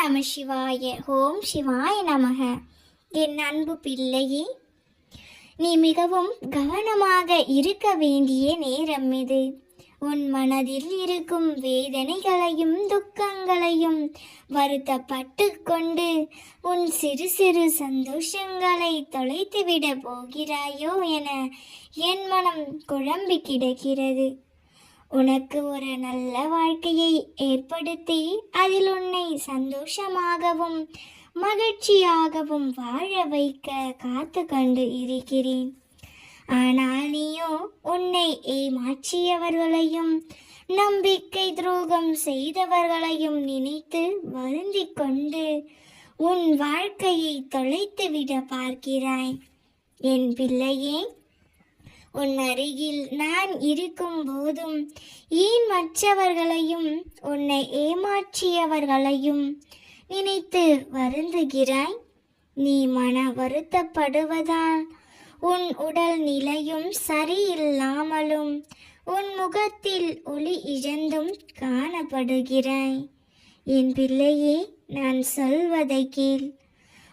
நம சிவாய ஓம் சிவாய நமக. என் அன்பு பிள்ளையே நீ மிகவும் கவனமாக இருக்க வேண்டிய நேரம் இது. உன் மனதில் இருக்கும் வேதனைகளையும் துக்கங்களையும் வருத்தப்பட்டு கொண்டு உன் சிறு சிறு சந்தோஷங்களை தொலைத்துவிட போகிறாயோ என என் மனம் குழம்பி கிடக்கிறது. உனக்கு ஒரு நல்ல வாழ்க்கையை ஏற்படுத்தி அதில் உன்னை சந்தோஷமாகவும் மகிழ்ச்சியாகவும் வாழ வைக்க காத்து கண்டு இருக்கிறேன். ஆனால் நீயோ உன்னை ஏமாற்றியவர்களையும் நம்பிக்கை துரோகம் செய்தவர்களையும் நினைத்து வருந்திக் கொண்டு உன் வாழ்க்கையை தொலைத்துவிட பார்க்கிறாய். என் பிள்ளையே உன் அருகில் நான் இருக்கும் போதும் ஏன் மற்றவர்களையும் உன்னை ஏமாற்றியவர்களையும் நினைத்து வருந்துகிறாய்? நீ மன வருத்தப்படுவதால் உன் உடல் நிலையும் சரியில்லாமலும் உன் முகத்தில் ஒளி இழந்தும் காணப்படுகிறாய். என் பிள்ளையே நான் சொல்வதை கேள்.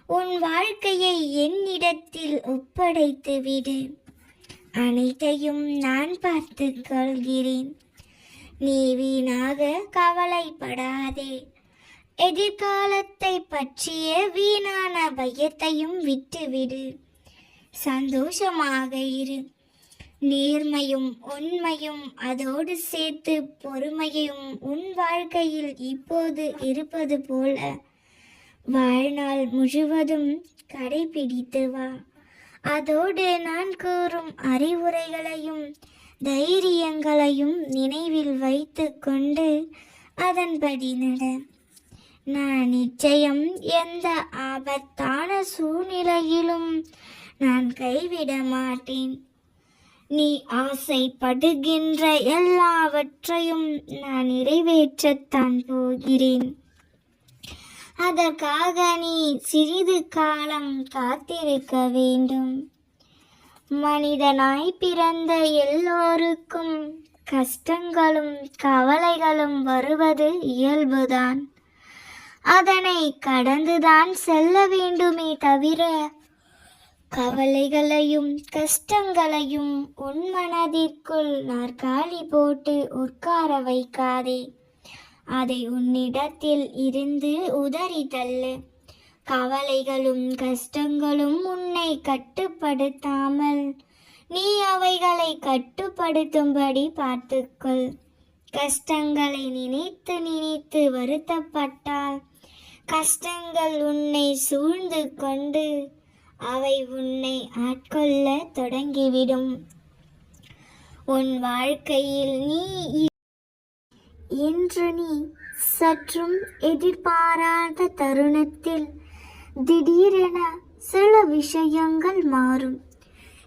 உன் வாழ்க்கையை என்னிடத்தில் ஒப்படைத்து விடு அனைத்தையும் நான் பார்த்து கொள்கிறேன். நீ வீணாக கவலைப்படாதே. எதிர்காலத்தை பற்றிய வீணான பயத்தையும் விட்டுவிடு. சந்தோஷமாக இரு. நேர்மையும் உண்மையும் அதோடு சேர்த்து பொறுமையும் உன் வாழ்க்கையில் இப்போது இருப்பது போல. வாழ்நாள் முழுவதும் கடைபிடித்து வா. அதோடு நான் கூறும் அறிவுரைகளையும் தைரியங்களையும் நினைவில் வைத்து கொண்டு அதன்படி நட. நான் நிச்சயம் எந்த ஆபத்தான சூழ்நிலையிலும் நான் கைவிட மாட்டேன். நீ ஆசைப்படுகின்ற எல்லாவற்றையும் நான் நிறைவேற்றத்தான் போகிறேன். அதற்காக நீ சிறிது காலம் காத்திருக்க வேண்டும். மனிதனாய் பிறந்த எல்லோருக்கும் கஷ்டங்களும் கவலைகளும் வருவது இயல்புதான். அதனை கடந்துதான் செல்ல வேண்டுமே தவிர கவலைகளையும் கஷ்டங்களையும் உன் மனதிற்குள் நாற்காலி போட்டு உட்கார வைக்காதே. அதை உன்னிடத்தில் இருந்து உதறி தள்ளு. கவலைகளும் கஷ்டங்களும் உன்னை கட்டுப்படுத்தாமல் நீ அவைகளை கட்டுப்படுத்தும்படி பார்த்துக்கொள். கஷ்டங்களை நினைத்து நினைத்து வருத்தப்பட்டால் கஷ்டங்கள் உன்னை சூழ்ந்து கொண்டு அவை உன்னை ஆட்கொள்ள தொடங்கிவிடும். உன் வாழ்க்கையில் நீ என்று இன்று நீ சற்றும் எதிர்பாராத தருணத்தில் திடீரென சில விஷயங்கள் மாறும்.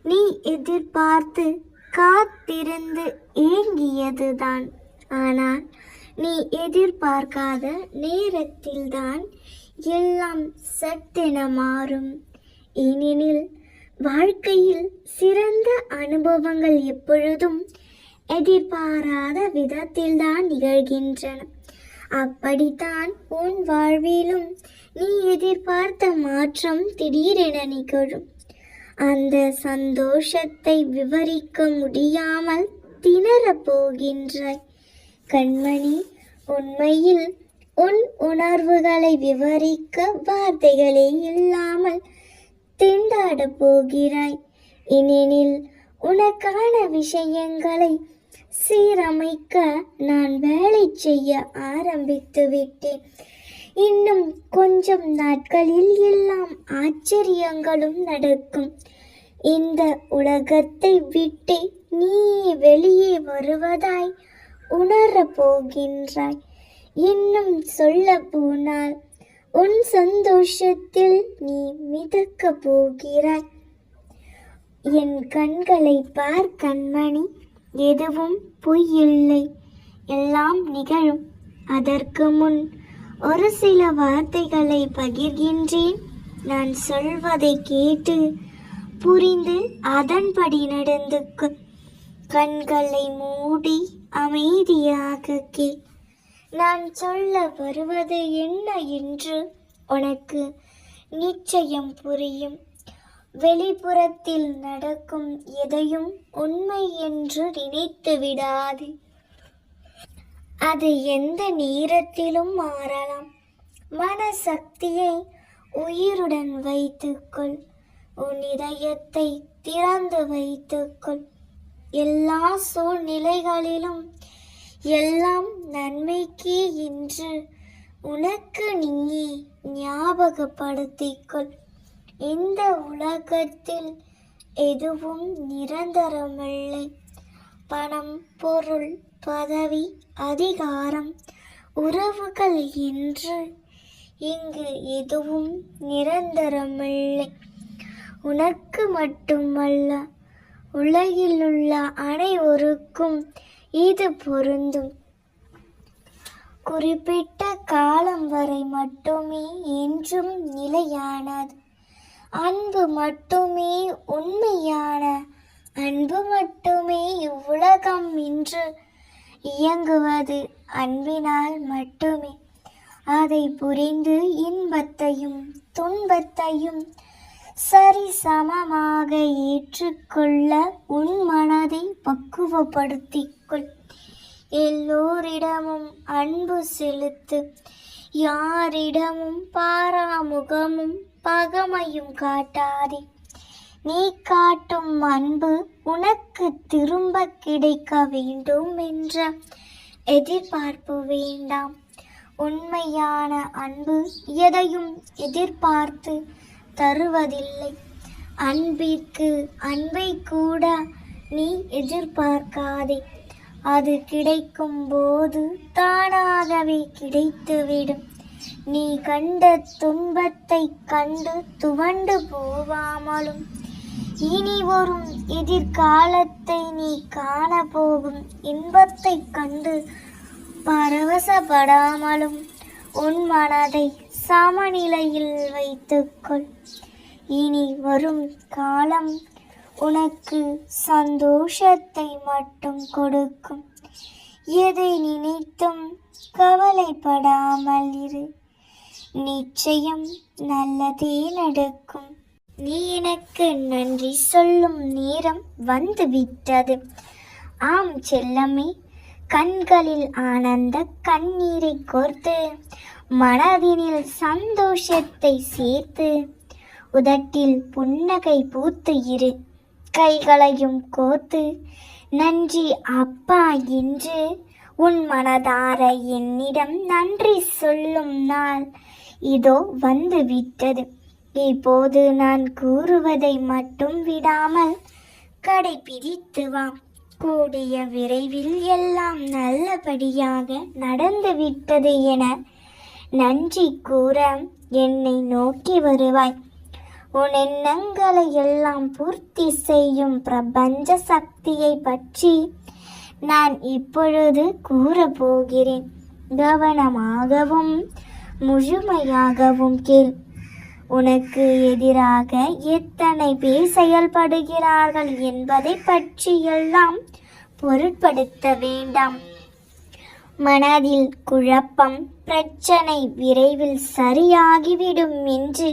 நீ எதிர்பார்த்து காத்திருந்து ஏங்கியதுதான். ஆனால் நீ எதிர்பார்க்காத நேரத்தில்தான் எல்லாம் சட்டென மாறும். ஏனெனில் வாழ்க்கையில் சிறந்த அனுபவங்கள் எப்பொழுதும் எதிர்பாராத விதத்தில்தான் நிகழ்கின்றன. அப்படித்தான் உன் வாழ்விலும் நீ எதிர்பார்த்த மாற்றம் திடீரென நிகழும். அந்த சந்தோஷத்தை விவரிக்க முடியாமல் திணறப் போகின்றாய். கண்மணி உண்மையில் உன் உணர்வுகளை விவரிக்க வார்த்தைகளே இல்லாமல் திண்டாடப் போகிறாய். ஏனெனில் உனக்கான விஷயங்களை சீரமைக்க நான் வேலை செய்ய ஆரம்பித்து விட்டேன். இன்னும் கொஞ்சம் நாட்களில் எல்லாம் ஆச்சரியங்களும் நடக்கும். இந்த உலகத்தை விட்டு நீயே வெளியே வருவதாய் உணரப் போகின்றாய். இன்னும் சொல்ல போனால் உன் சந்தோஷத்தில் நீ மிதக்கப் போகிறாய். என் கண்களை பார் கண்மணி. எதுவும் பொய் இல்லை எல்லாம் நிகழும். அதற்கு முன் ஒரு சில வார்த்தைகளை பகிர்கின்றேன். நான் சொல்வதை கேட்டு புரிந்து அதன்படி நடந்து கண்களை மூடி அமைதியாக கே. நான் சொல்ல வருவது என்ன என்று உனக்கு நிச்சயம் புரியும். வெளிப்புறத்தில் நடக்கும் எதையும் உண்மை என்று நினைத்து விடாது. அது எந்த நேரத்திலும் மாறலாம். மனசக்தியை உயிருடன் வைத்துக்கொள். உன் இதயத்தை திறந்து வைத்துக்கொள். எல்லா சூழ்நிலைகளிலும் எல்லாம் நன்மைக்கே என்று உனக்கு நீயே ஞாபகப்படுத்திக்கொள். இந்த உலகத்தில் எதுவும் நிரந்தரமில்லை. பணம் பொருள் பதவி அதிகாரம் உறவுகள் என்று இங்கு எதுவும் நிரந்தரமில்லை. உனக்கு மட்டுமல்ல உலகில் உள்ள அனைவருக்கும் இது பொருந்தும். குறிப்பிட்ட காலம் வரை மட்டுமே என்றும் நிலையானது. அன்பு மட்டுமே உண்மையான அன்பு மட்டுமே இவ்வுலகம் இன்று இயங்குவது அன்பினால் மட்டுமே. அதை புரிந்து இன்பத்தையும் துன்பத்தையும் சரி சமமாக ஏற்றுக்கொள்ள உன் மனதை பக்குவப்படுத்திக்கொள். எல்லோரிடமும் அன்பு செலுத்து யாரிடமும் பாராமுகமும் பகமையும் காட்டாதே. நீ காட்டும் அன்பு உனக்கு திரும்ப கிடைக்க வேண்டும் என்ற எதிர்பார்ப்பு வேண்டாம். உண்மையான அன்பு எதையும் எதிர்பார்த்து தருவதில்லை. அன்பிற்கு அன்பை கூட நீ எதிர்பார்க்காதே. அது கிடைக்கும் போது தானாகவே கிடைத்துவிடும். நீ கண்ட துன்பத்தை கண்டு துவண்டு போவாமலும் இனி வரும் எதிர்காலத்தை நீ காண போகும் இன்பத்தை கண்டு பரவசப்படாமலும் உன் மனதை சமநிலையில் வைத்துக்கொள். இனி வரும் காலம் உனக்கு சந்தோஷத்தை மட்டும் கொடுக்கும். எதை நினைத்தும் கவலைப்படாமல் இரு. நிச்சயம் நல்லதே நடக்கும். நீ எனக்கு நன்றி சொல்லும் நேரம் வந்து விட்டது ஆம் செல்லமே கண்களில் ஆனந்த கண்ணீரை கோர்த்து மனதினில் சந்தோஷத்தை சேர்த்து உதட்டில் புன்னகை பூத்து இரு. கைகளையும் கோர்த்து நன்றி அப்பா என்று உன் மனதார என்னிடம் நன்றி சொல்லும் நாள் இதோ வந்து விட்டது இப்போது நான் கூறுவதை மட்டும் விடாமல் கடைபிடித்து வா. கூடிய விரைவில் எல்லாம் நல்லபடியாக நடந்து விட்டது என நன்றி கூற என்னை நோக்கி வருவாய். உன் எண்ணங்களை எல்லாம் பூர்த்தி செய்யும் பிரபஞ்ச சக்தியை பற்றி நான் இப்பொழுது கூறப்போகிறேன். கவனமாகவும் முழுமையாகவும் கேள். உனக்கு எதிராக எத்தனை பேர் செயல்படுகிறார்கள் என்பதை பற்றியெல்லாம் பொருட்படுத்த வேண்டாம். மனதில் குழப்பம் பிரச்சனை விரைவில் சரியாகிவிடும் என்று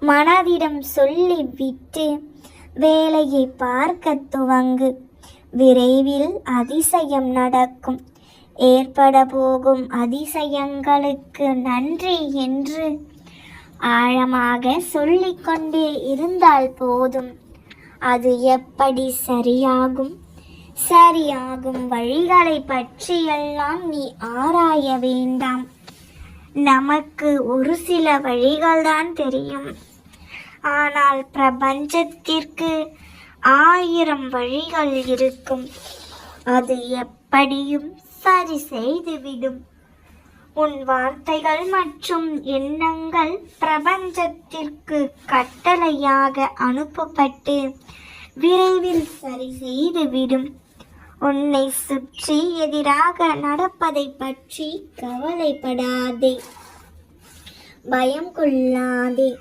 மனதிடம் சொல்லிவிட்டு வேலையை பார்க்க துவங்கு. விரைவில் அதிசயம் நடக்கும். ஏற்பட போகும் அதிசயங்களுக்கு நன்றி என்று ஆழமாக சொல்லிக்கொண்டே இருந்தால் போதும். அது எப்படி சரியாகும்? சரியாகும் வழிகளை பற்றியெல்லாம் நீ ஆராய வேண்டாம். நமக்கு ஒரு சில வழிகள்தான் தெரியும். ஆனால் பிரபஞ்சத்திற்கு ஆயிரம் வழிகள் இருக்கும். அது எப்படியும் சரி செய்துவிடும். உன் வார்த்தைகள் மற்றும் எண்ணங்கள் பிரபஞ்சத்திற்கு கட்டளையாக அனுப்பப்பட்டு விரைவில் சரி செய்துவிடும். உன்னை சுற்றி எதிராக நடப்பதை பற்றி கவலைப்படாதே. பயம் கொள்ளாதே.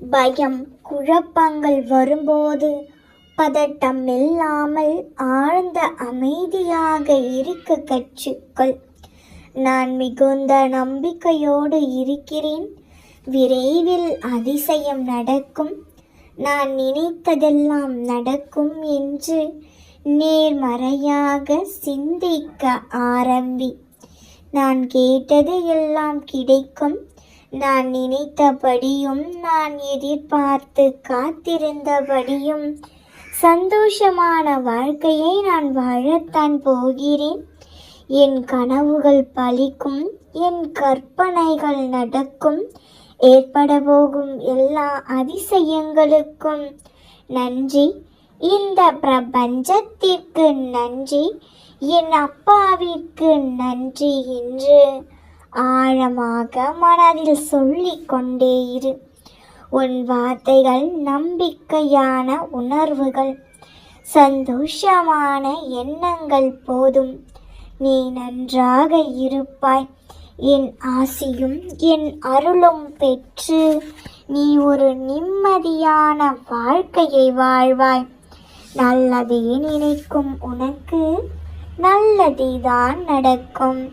பயம் குழப்பங்கள் வரும்போது பதட்டம் இல்லாமல் ஆழ்ந்த அமைதியாக இருக்க கற்றுக்கொள். நான் மிகுந்த நம்பிக்கையோடு இருக்கிறேன். விரைவில் அதிசயம் நடக்கும். நான் நினைத்ததெல்லாம் நடக்கும் என்று நேர்மறையாக சிந்திக்க ஆரம்பி. நான் கேட்டது எல்லாம் கிடைக்கும். நான் நினைத்தபடியும் நான் எதிர்பார்த்து காத்திருந்தபடியும் சந்தோஷமான வாழ்க்கையை நான் வாழத்தான் போகிறேன். என் கனவுகள் பலிக்கும் என் கற்பனைகள் நடக்கும் ஏற்பட போகும் எல்லா அதிசயங்களுக்கும் நன்றி. இந்த பிரபஞ்சத்திற்கு நன்றி. என் அப்பாவிற்கு நன்றி என்று ஆழமாக மனதில் சொல்லி கொண்டே இரு. உன் வார்த்தைகள் நம்பிக்கையான உணர்வுகள். சந்தோஷமான எண்ணங்கள் போதும். நீ நன்றாக இருப்பாய். என் ஆசியும் என் அருளும் பெற்று நீ ஒரு நிம்மதியான வாழ்க்கையை வாழ்வாய். நல்லதே நினைக்கும் உனக்கு. நல்லதே தான் நடக்கும்.